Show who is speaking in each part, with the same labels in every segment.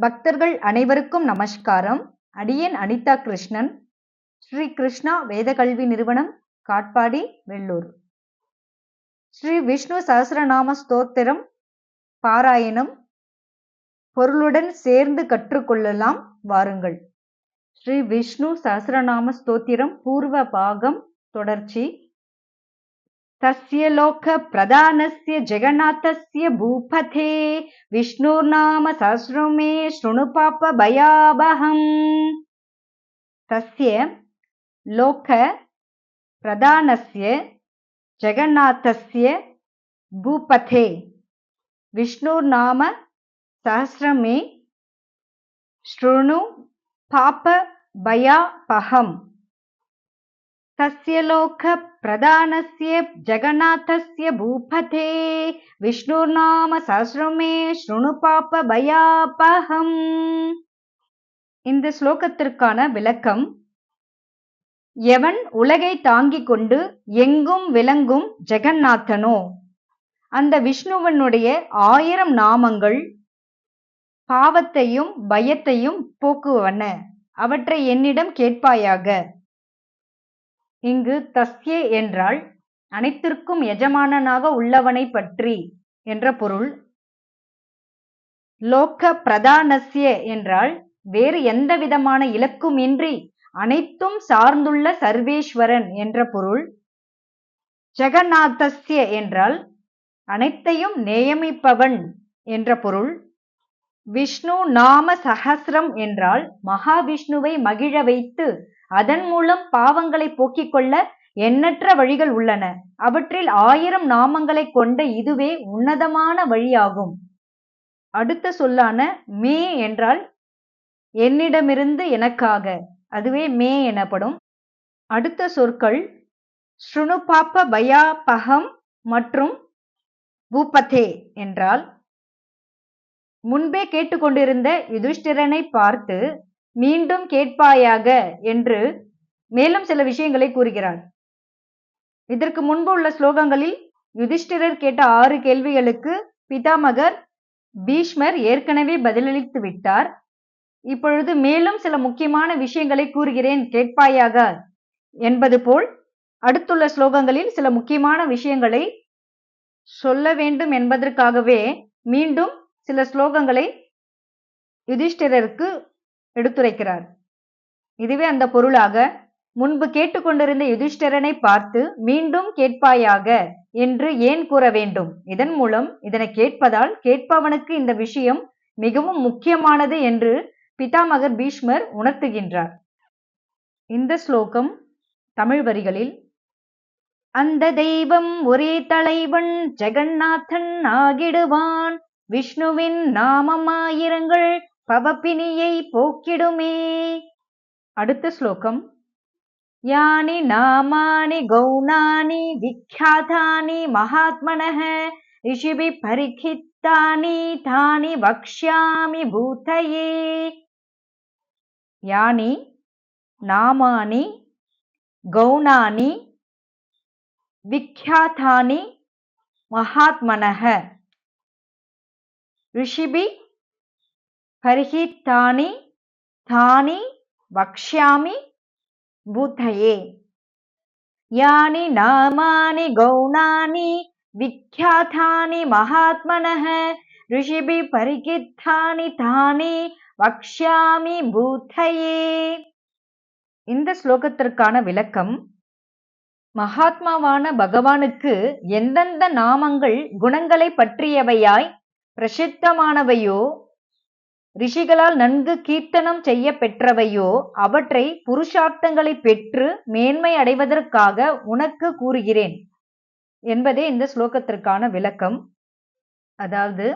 Speaker 1: பக்தர்கள் அனைவருக்கும் நமஸ்காரம். அடியேன் அனிதா கிருஷ்ணன். ஸ்ரீ கிருஷ்ணா வேதகல்வி நிறுவனம் காட்பாடி வெள்ளூர். ஸ்ரீ விஷ்ணு சஹஸ்ரநாம ஸ்தோத்திரம் பாராயணம். பொருளுடன் சேர்ந்து கற்றுக்கொள்ளலாம் வாருங்கள். ஸ்ரீ விஷ்ணு சஹஸ்ரநாம ஸ்தோத்திரம் பூர்வ பாகம் தொடர்ச்சி. तस्य लोकप्रधानस्य जगन्नाथस्य भूपथे विष्णुर्नाम सहस्रो मे शृणु पापभयावहम् तस्य लोकप्रधानस्य जगन्नाथस्य भूपथे विष्णुर्नाम सहस्रं मे शृणु पापभयापहम् तस्य लोकप्रधानस्य जगन्नाथस्य भूपथे विष्णुर्नाम सहस्रं मे शृणு பாபபயாபகம் இந்த ஸ்லோகத்திற்கான விளக்கம் எவன் உலகை தாங்கிக் கொண்டு எங்கும் விளங்கும் ஜெகந்நாதனோ அந்த விஷ்ணுவனுடைய ஆயிரம் நாமங்கள் பாவத்தையும் பயத்தையும் போக்குவன அவற்றை என்னிடம் கேட்பாயாக இங்கு தஸ்ய என்றால் அனைத்திற்கும் எஜமானனாக உள்ளவனை பற்றி என்ற பொருள். லோக்க பிரதானஸ்ய என்றால் வேறு எந்த விதமான இலக்குமின்றி அனைத்தும் சார்ந்துள்ள சர்வேஸ்வரன் என்ற பொருள். ஜெகநாதஸ்ய என்றால் அனைத்தையும் நியமிப்பவன் என்ற பொருள். விஷ்ணு நாம சஹசிரம் என்றால் மகாவிஷ்ணுவை மகிழ வைத்து அதன் மூலம் பாவங்களை போக்கிக் கொள்ள எண்ணற்ற வழிகள் உள்ளன. அவற்றில் ஆயிரம் நாமங்களை கொண்ட இதுவே உன்னதமான வழியாகும். அடுத்த சொல்லான மே என்றால் என்னிடமிருந்து எனக்காக. அதுவே மே எனப்படும். அடுத்த சொற்கள் ஸ்ருணுபாப்ப பயாபகம் மற்றும் பூபதே என்றால் முன்பே கேட்டுக்கொண்டிருந்த யுதிஷ்டிரனை பார்த்து மீண்டும் கேட்பாயாக என்று மேலும் சில விஷயங்களை கூறுகிறார். இதற்கு முன்பு உள்ள ஸ்லோகங்களில் யுதிஷ்டிரர் கேட்ட ஆறு கேள்விகளுக்கு பிதாமகர் பீஷ்மர் ஏற்கனவே பதிலளித்து விட்டார். இப்பொழுது மேலும் சில முக்கியமான விஷயங்களை கூறுகிறேன் கேட்பாயாக என்பது போல் அடுத்துள்ள ஸ்லோகங்களில் சில முக்கியமான விஷயங்களை சொல்ல வேண்டும் என்பதற்காகவே மீண்டும் சில ஸ்லோகங்களை யுதிஷ்டிரருக்கு எடுத்துரைக்கிறார். இதுவே அந்த பொருளாக முன்பு கேட்டுக்கொண்டிருந்த யுதிஷ்டரனை பார்த்து மீண்டும் கேட்பாயாக என்று ஏன் கூற வேண்டும்? இதன் மூலம் இதனை கேட்பதால் கேட்பவனுக்கு இந்த விஷயம் மிகவும் முக்கியமானது என்று பிதாமகர் பீஷ்மர் உணர்த்துகின்றார். இந்த ஸ்லோகம் தமிழ் வரிகளில் அந்த தெய்வம் ஒரே தலைவன் ஜெகநாதன் ஆகிடுவான். விஷ்ணுவின் நாமமாயிரங்கள் பவப்பினியை போக்கிடுமே அடுத்த ஸ்லோகம் யானி நாமானி கௌணானி விக்யாதானி மகாத்மனः ரிஷிபி பரிகித்தானி தானி வக்ஷ்யாமி பூதயே யானி நாமானி கௌணானி விக்யாதானி மகாத்மனः ரிஷிபி பரிஹித்தானி தானி வக்ஷ்யாமி பூதயே யானி நாமானி கௌணானி விக்யாதானி மகாத்மனः ரிஷிபி பரிகித்தானி தானி வக்ஷ்யாமி பூத்தையே இந்த ஸ்லோகத்திற்கான விளக்கம் மகாத்மாவான பகவானுக்கு எந்தெந்த நாமங்கள் குணங்களை பற்றியவையாய் பிரசித்தமானவையோ ரிஷிகளால் நன்கு கீர்த்தனம் செய்ய பெற்றவையோ அவற்றை புருஷார்த்தங்களை பெற்று மேன்மை அடைவதற்காக உனக்கு கூறுகிறேன் என்பதே இந்த ஸ்லோகத்திற்கான விளக்கம். அதாவது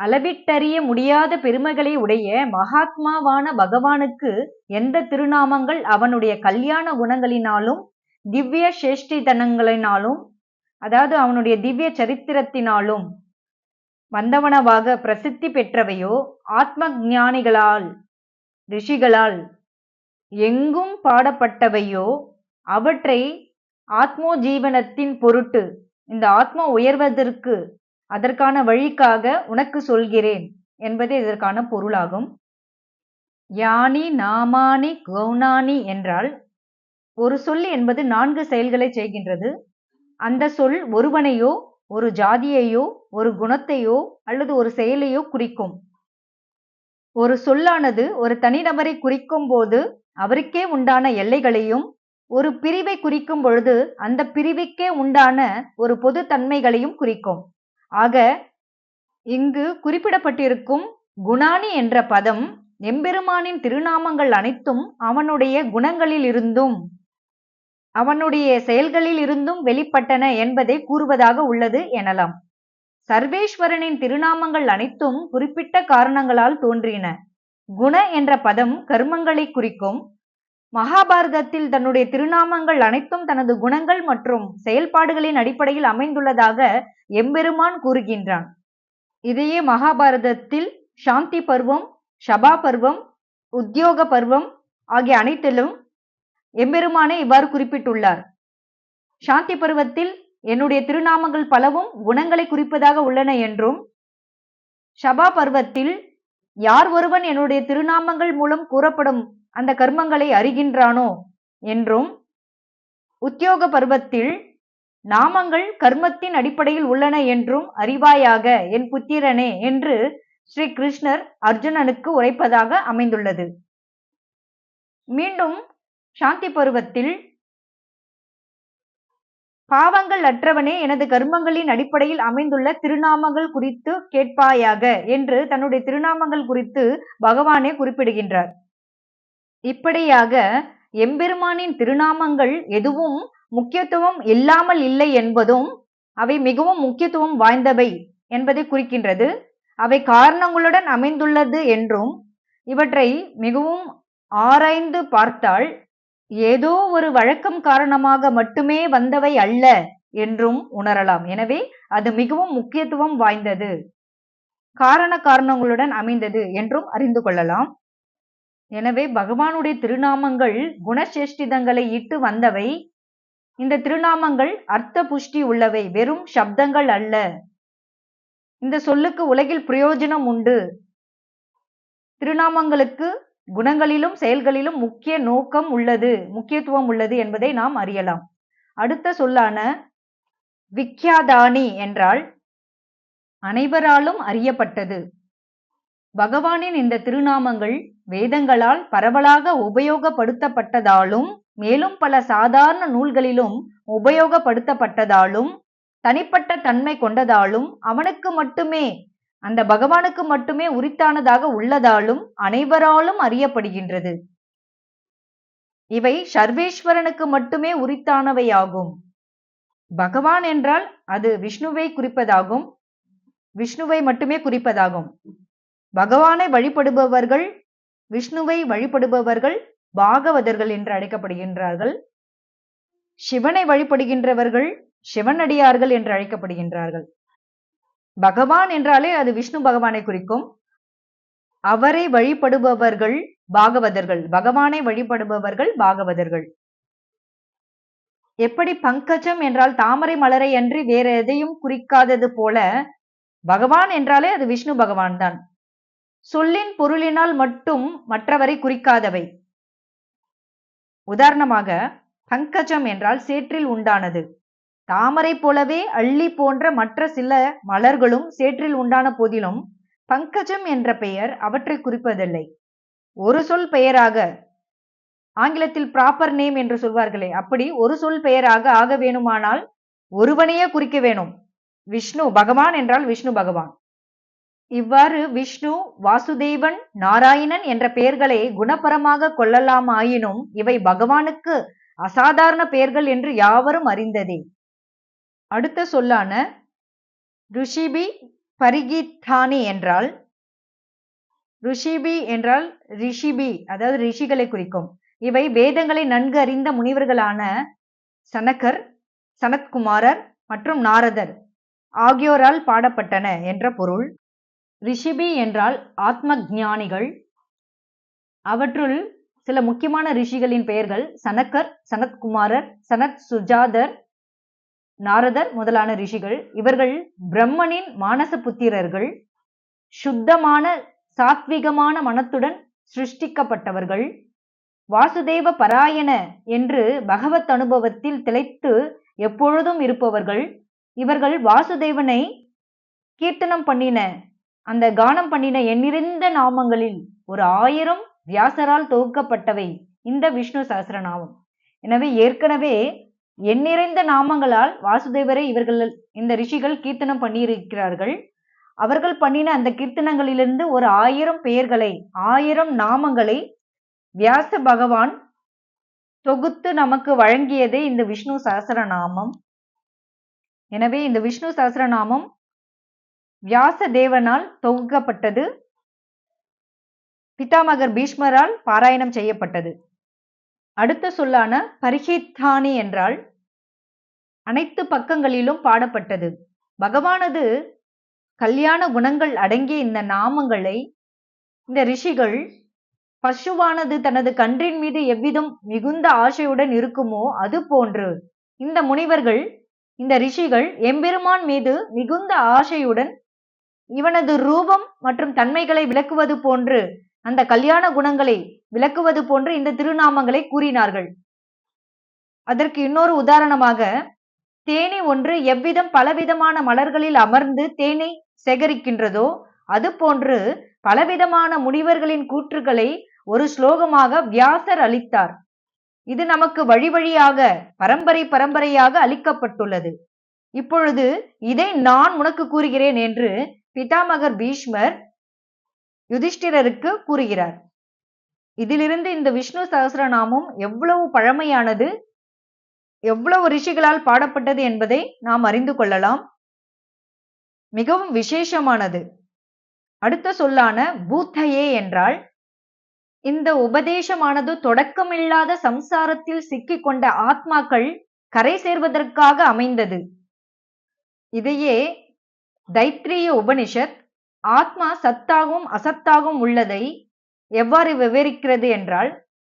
Speaker 1: அளவிட்டறிய முடியாத பெருமைகளை உடைய மகாத்மாவான பகவானுக்கு எந்த திருநாமங்கள் அவனுடைய கல்யாண குணங்களினாலும் திவ்ய சேஷ்டிதனங்களினாலும் அதாவது அவனுடைய திவ்ய சரித்திரத்தினாலும் வந்தவனவாக பிரசித்தி பெற்றவையோ ஆத்ம ஞானிகளால் ரிஷிகளால் எங்கும் பாடப்பட்டவையோ அவற்றை ஆத்மோ ஜீவனத்தின் பொருட்டு இந்த ஆத்மா உயர்வதற்கு அதற்கான வழிக்காக உனக்கு சொல்கிறேன் என்பதே இதற்கான பொருளாகும். யானி நாமானி கௌணானி என்றால் ஒரு சொல் என்பது நான்கு செயல்களை செய்கின்றது. அந்த சொல் ஒருவனையோ ஒரு ஜாதியையோ ஒரு குணத்தையோ அல்லது ஒரு செயலையோ குறிக்கும். ஒரு சொல்லானது ஒரு தனிநபரை குறிக்கும் போது அவருக்கே உண்டான எல்லைகளையும் ஒரு பிரிவை குறிக்கும் பொழுது அந்த பிரிவுக்கே உண்டான ஒரு பொது தன்மைகளையும் குறிக்கும். ஆக இங்கு குறிப்பிடப்பட்டிருக்கும் குணானி என்ற பதம் எம்பெருமானின் திருநாமங்கள் அனைத்தும் அவனுடைய குணங்களில் இருந்தும் அவனுடைய செயல்களில் இருந்தும் வெளிப்பட்டன என்பதை கூறுவதாக உள்ளது எனலாம். சர்வேஸ்வரனின் திருநாமங்கள் அனைத்தும் குறிப்பிட்ட காரணங்களால் தோன்றின. குண என்ற பதம் கர்மங்களை குறிக்கும். மகாபாரதத்தில் தன்னுடைய திருநாமங்கள் அனைத்தும் தனது குணங்கள் மற்றும் செயல்பாடுகளின் அடிப்படையில் அமைந்துள்ளதாக எம்பெருமான் கூறுகின்றான். இதையே மகாபாரதத்தில் சாந்தி பருவம் சபா பருவம் உத்தியோக பருவம் ஆகிய அனைத்திலும் எம்பெருமானே இவ்வாறு குறிப்பிட்டுள்ளார். சாந்தி பருவத்தில் என்னுடைய திருநாமங்கள் பலவும் குணங்களை குறிப்பதாக உள்ளன என்றும் சபா பருவத்தில் யார் ஒருவன் என்னுடைய திருநாமங்கள் மூலம் கூறப்படும் அந்த கர்மங்களை அறிகின்றானோ என்றும் உத்தியோக பருவத்தில் நாமங்கள் கர்மத்தின் அடிப்படையில் உள்ளன என்றும் அறிவாயாக என் புத்திரனே என்று ஸ்ரீ கிருஷ்ணர் அர்ஜுனனுக்கு உரைப்பதாக அமைந்துள்ளது. மீண்டும் சாந்தி பருவத்தில் பாவங்கள் அற்றவனே எனது கர்மங்களின் அடிப்படையில் அமைந்துள்ள திருநாமங்கள் குறித்து கேட்பாயாக என்று தன்னுடைய திருநாமங்கள் குறித்து பகவானே குறிப்பிடுகின்றார். இப்படியாக எம்பெருமானின் திருநாமங்கள் எதுவும் முக்கியத்துவம் இல்லாமல் இல்லை என்பதும் அவை மிகவும் முக்கியத்துவம் வாய்ந்தவை என்பதை குறிக்கின்றது. அவை காரணங்களுடன் அமைந்துள்ளது என்றும் இவற்றை மிகவும் ஆராய்ந்து பார்த்தால் ஏதோ ஒரு வழக்கம் காரணமாக மட்டுமே வந்தவை அல்ல என்றும் உணரலாம். எனவே அது மிகவும் முக்கியத்துவம் வாய்ந்தது. காரண காரணங்களுடன் அமைந்தது என்றும் அறிந்து கொள்ளலாம். எனவே பகவானுடைய திருநாமங்கள் குணசேஷ்டிதங்களை இட்டு வந்தவை. இந்த திருநாமங்கள் அர்த்த புஷ்டி உள்ளவை வெறும் சப்தங்கள் அல்ல. இந்த சொல்லுக்கு உலகில் பிரயோஜனம் உண்டு. திருநாமங்களுக்கு குணங்களிலும் செயல்களிலும் முக்கிய நோக்கம் உள்ளது முக்கியத்துவம் உள்ளது என்பதை நாம் அறியலாம். அடுத்த சொல்லான விக்யாதானி என்றால் அனைவராலும் அறியப்பட்டது. பகவானின் இந்த திருநாமங்கள் வேதங்களால் பரவலாக உபயோகப்படுத்தப்பட்டதாலும் மேலும் பல சாதாரண நூல்களிலும் உபயோகப்படுத்தப்பட்டதாலும் தனிப்பட்ட தன்மை கொண்டதாலும் அவனுக்கு மட்டுமே அந்த பகவானுக்கு மட்டுமே உரித்தானதாக உள்ளதாலும் அனைவராலும் அறியப்படுகின்றது. இவை சர்வேஸ்வரனுக்கு மட்டுமே உரித்தானவையாகும். பகவான் என்றால் அது விஷ்ணுவை குறிப்பதாகும். விஷ்ணுவை மட்டுமே குறிப்பதாகும். பகவானை வழிபடுபவர்கள் விஷ்ணுவை வழிபடுபவர்கள் பாகவதர்கள் என்று அழைக்கப்படுகின்றார்கள். சிவனை வழிபடுகின்றவர்கள் சிவனடியார்கள் என்று அழைக்கப்படுகின்றார்கள். பகவான் என்றாலே அது விஷ்ணு பகவானை குறிக்கும். அவரை வழிபடுபவர்கள் பாகவதர்கள். பகவானை வழிபடுபவர்கள் பாகவதர்கள். எப்படி பங்கஜம் என்றால் தாமரை மலரை அன்றி வேற எதையும் குறிக்காதது போல பகவான் என்றாலே அது விஷ்ணு பகவான் தான். சொல்லின் பொருளினால் மட்டும் மற்றவரை குறிக்காதவை. உதாரணமாக பங்கஜம் என்றால் சேற்றில் உண்டானது. தாமரை போலவே அள்ளி போன்ற மற்ற சில மலர்களும் சேற்றில் உண்டான போதிலும் பங்கஜம் என்ற பெயர் அவற்றை குறிப்பதில்லை. ஒரு சொல் பெயராக ஆங்கிலத்தில் ப்ராப்பர் நேம் என்று சொல்வார்களே அப்படி ஒரு சொல் பெயராக ஆக வேணுமானால் ஒருவனையே குறிக்க வேணும். விஷ்ணு பகவான் என்றால் விஷ்ணு பகவான். இவ்வாறு விஷ்ணு வாசுதேவன் நாராயணன் என்ற பெயர்களை குணபரமாக கொள்ளலாமாயினும் இவை பகவானுக்கு அசாதாரண பெயர்கள் என்று யாவரும் அறிந்ததே. அடுத்த சொல்லான ருஷிபி பரிகித்தானி என்றால் ருஷிபி என்றால் ரிஷிபி அதாவது ரிஷிகளை குறிக்கும். இவை வேதங்களை நன்கு அறிந்த முனிவர்களான சனகர் சனத்குமாரர் மற்றும் நாரதர் ஆகியோரால் பாடப்பட்டன என்ற பொருள். ரிஷிபி என்றால் ஆத்ம ஞானிகள் அவற்றுள் சில முக்கியமான ரிஷிகளின் பெயர்கள் சனக்கர் சனத்குமாரர் சனத் சுஜாதர் நாரதர் முதலான ரிஷிகள். இவர்கள் பிரம்மனின் மானச புத்திரர்கள். சுத்தமான சாத்விகமான மனத்துடன் சிருஷ்டிக்கப்பட்டவர்கள். வாசுதேவ பராயண என்று பகவத் அனுபவத்தில் திளைத்து எப்பொழுதும் இருப்பவர்கள். இவர்கள் வாசுதேவனை கீர்த்தனம் பண்ணின அந்த கானம் பண்ணின எண்ணிறந்த நாமங்களில் ஒரு ஆயிரம் வியாசரால் தொகுக்கப்பட்டவை இந்த விஷ்ணு சகசரநாமம் எனவே ஏற்கனவே எண்ணிறைந்த நாமங்களால் வாசுதேவரை இவர்கள் இந்த ரிஷிகள் கீர்த்தனம் பண்ணியிருக்கிறார்கள். அவர்கள் பண்ணின அந்த கீர்த்தனங்களிலிருந்து ஒரு ஆயிரம் பெயர்களை ஆயிரம் நாமங்களை வியாச பகவான் தொகுத்து நமக்கு வழங்கியதே இந்த விஷ்ணு சகசரநாமம் எனவே இந்த விஷ்ணு சகசரநாமம் வியாச தேவனால் தொகுக்கப்பட்டது. பிதாமகர் பீஷ்மரால் பாராயணம் செய்யப்பட்டது. அடுத்த சொல்லான பரிஹித்தானி என்றால் அனைத்து பக்கங்களிலும் பாடப்பட்டது. பகவானது கல்யாண குணங்கள் அடங்கிய இந்த நாமங்களை இந்த ரிஷிகள் பசுவானது தனது கன்றின் மீது எவ்விதம் மிகுந்த ஆசையுடன் இருக்குமோ அது போன்று இந்த முனிவர்கள் இந்த ரிஷிகள் எம்பெருமான் மீது மிகுந்த ஆசையுடன் இவனது ரூபம் மற்றும் தன்மைகளை விளக்குவது போன்று அந்த கல்யாண குணங்களை விளக்குவது போன்று இந்த திருநாமங்களை கூறினார்கள். அதற்கு இன்னொரு உதாரணமாக தேனி ஒன்று எவ்விதம் பலவிதமான மலர்களில் அமர்ந்து தேனை சேகரிக்கின்றதோ அது போன்று பலவிதமான முனிவர்களின் கூற்றுகளை ஒரு ஸ்லோகமாக வியாசர் அளித்தார். இது நமக்கு வழி வழியாக பரம்பரை பரம்பரையாக அளிக்கப்பட்டுள்ளது. இப்பொழுது இதை நான் உனக்கு கூறுகிறேன் என்று பிதாமகர் பீஷ்மர் யுதிஷ்டிரருக்கு கூறுகிறார். இதிலிருந்து இந்த விஷ்ணு சகசிரநாமம் எவ்வளவு பழமையானது எவ்வளவு ரிஷிகளால் பாடப்பட்டது என்பதை நாம் அறிந்து கொள்ளலாம். மிகவும் விசேஷமானது. அடுத்த சொல்லான பூத்தையே என்றால் இந்த உபதேசமானது தொடக்கமில்லாத சம்சாரத்தில் சிக்கிக் கொண்ட ஆத்மாக்கள் கரை சேர்வதற்காக அமைந்தது. இதையே தைத்திரிய உபனிஷத் ஆத்மா சத்தாகவும் அசத்தாகவும் உள்ளதை எவ்வாறு விவரிக்கிறது என்றால்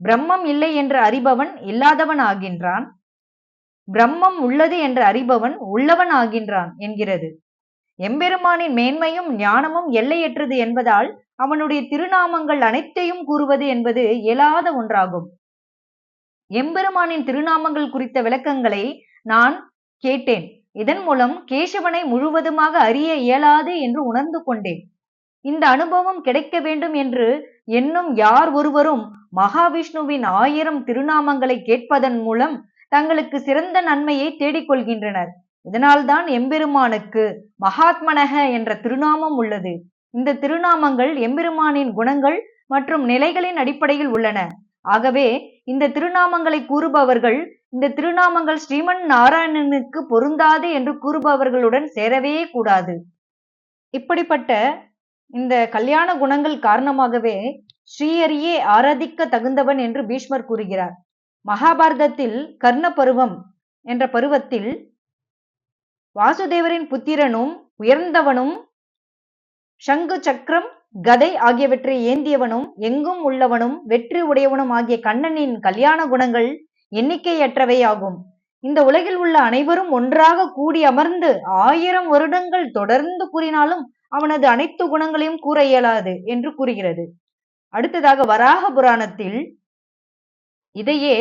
Speaker 1: பிரம்மம் இல்லை என்று அறிபவன் இல்லாதவன் ஆகின்றான் பிரம்மம் உள்ளது என்று அறிபவன் உள்ளவன் ஆகின்றான் என்கிறது. எம்பெருமானின் மேன்மையும் ஞானமும் எல்லையற்றது என்பதால் அவனுடைய திருநாமங்கள் அனைத்தையும் கூறுவது என்பது இயலாத ஒன்றாகும். எம்பெருமானின் திருநாமங்கள் குறித்த விளக்கங்களை நான் கேட்டேன். இதன் மூலம் கேசவனை முழுவதுமாக அறிய இயலாது என்று உணர்ந்து கொண்டேன். இந்த அனுபவம் கிடைக்க வேண்டும் என்று என்னும் யார் ஒருவரும் மகாவிஷ்ணுவின் ஆயிரம் திருநாமங்களை கேட்பதன் மூலம் தங்களுக்கு சிறந்த நன்மையை தேடிக்கொள்கின்றனர். இதனால்தான் எம்பெருமானுக்கு மகாத்மனக என்ற திருநாமம் உள்ளது. இந்த திருநாமங்கள் எம்பெருமானின் குணங்கள் மற்றும் நிலைகளின் அடிப்படையில் உள்ளன. ஆகவே இந்த திருநாமங்களை கூறுபவர்கள் இந்த திருநாமங்கள் ஸ்ரீமன் நாராயணனுக்கு பொருந்தாது என்று கூறுபவர்களுடன் சேரவே கூடாது. இப்படிப்பட்ட இந்த கல்யாண குணங்கள் காரணமாகவே ஸ்ரீஹரியே ஆராதிக்க தகுந்தவன் என்று பீஷ்மர் கூறுகிறார். மகாபாரதத்தில் கர்ண பருவம் என்ற பருவத்தில் வாசுதேவரின் புத்திரனும் உயர்ந்தவனும் சங்கு சக்கரம் கதை ஆகியவற்றை ஏந்தியவனும் எங்கும் உள்ளவனும் வெற்றி உடையவனும் ஆகிய கண்ணனின் கல்யாண குணங்கள் எண்ணிக்கையற்றவை ஆகும். இந்த உலகில் உள்ள அனைவரும் ஒன்றாக கூடி அமர்ந்து ஆயிரம் வருடங்கள் தொடர்ந்து கூறினாலும் அவனது அனைத்து குணங்களையும் கூற இயலாது என்று கூறுகிறது. அடுத்ததாக வராக புராணத்தில் இதையே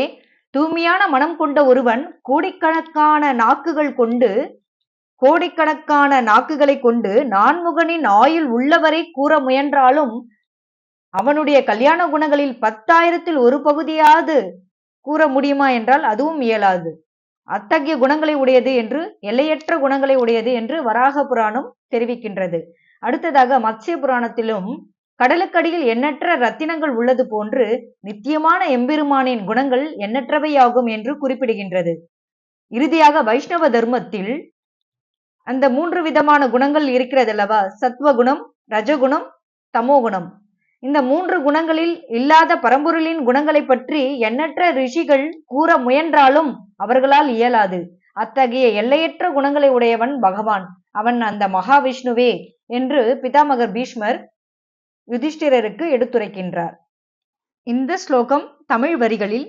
Speaker 1: தூய்மையான மனம் கொண்ட ஒருவன் கோடிக்கணக்கான நாக்குகள் கொண்டு கோடிக்கணக்கான நாக்குகளை கொண்டு நான்முகனின் ஆயுள் உள்ளவரை கூற முயன்றாலும் அவனுடைய கல்யாண குணங்களில் பத்தாயிரத்தில் ஒரு பகுதியாவது கூற முடியுமா என்றால் அதுவும் இயலாது. அத்தகைய குணங்களை உடையது என்று எல்லையற்ற குணங்களை உடையது என்று வராக புராணம் தெரிவிக்கின்றது. அடுத்ததாக மத்ஸ்ய புராணத்திலும் கடலுக்கடியில் எண்ணற்ற ரத்தினங்கள் உள்ளது போன்று நித்தியமான எம்பெருமானின் குணங்கள் எண்ணற்றவையாகும் என்று குறிப்பிடுகின்றது. இறுதியாக வைஷ்ணவ தர்மத்தில் அந்த மூன்று விதமான குணங்கள் இருக்கிறது அல்லவா சத்வகுணம் ரஜகுணம் தமோகுணம். இந்த மூன்று குணங்களில் இல்லாத பரம்பொருளின் குணங்களை பற்றி எண்ணற்ற ரிஷிகள் கூற முயன்றாலும் அவர்களால் இயலாது. அத்தகைய எல்லையற்ற குணங்களை உடையவன் பகவான். அவன் அந்த மகாவிஷ்ணுவே என்று பிதாமகர் பீஷ்மர் யுதிஷ்டிரருக்கு எடுத்துரைக்கின்றார். இந்த ஸ்லோகம் தமிழ் வரிகளில்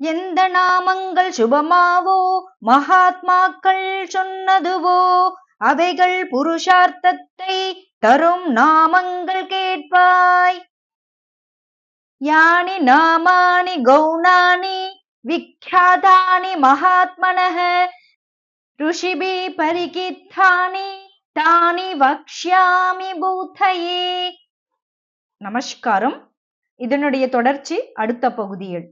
Speaker 1: எந்த நாமங்கள் சுபமாவோ மகாத்மாக்கள் சொன்னதுவோ அவைகள் புருஷார்த்தத்தை தரும் நாமங்கள் கேட்பாய். யானி நாமானி கௌணானி விக்யாதானி மகாத்மனः ऋषिभिः परिकित्थानि தானி வக்ஷ்யாமி பூத்தயே நமஸ்காரம் இதனுடைய தொடர்ச்சி அடுத்த பகுதியில்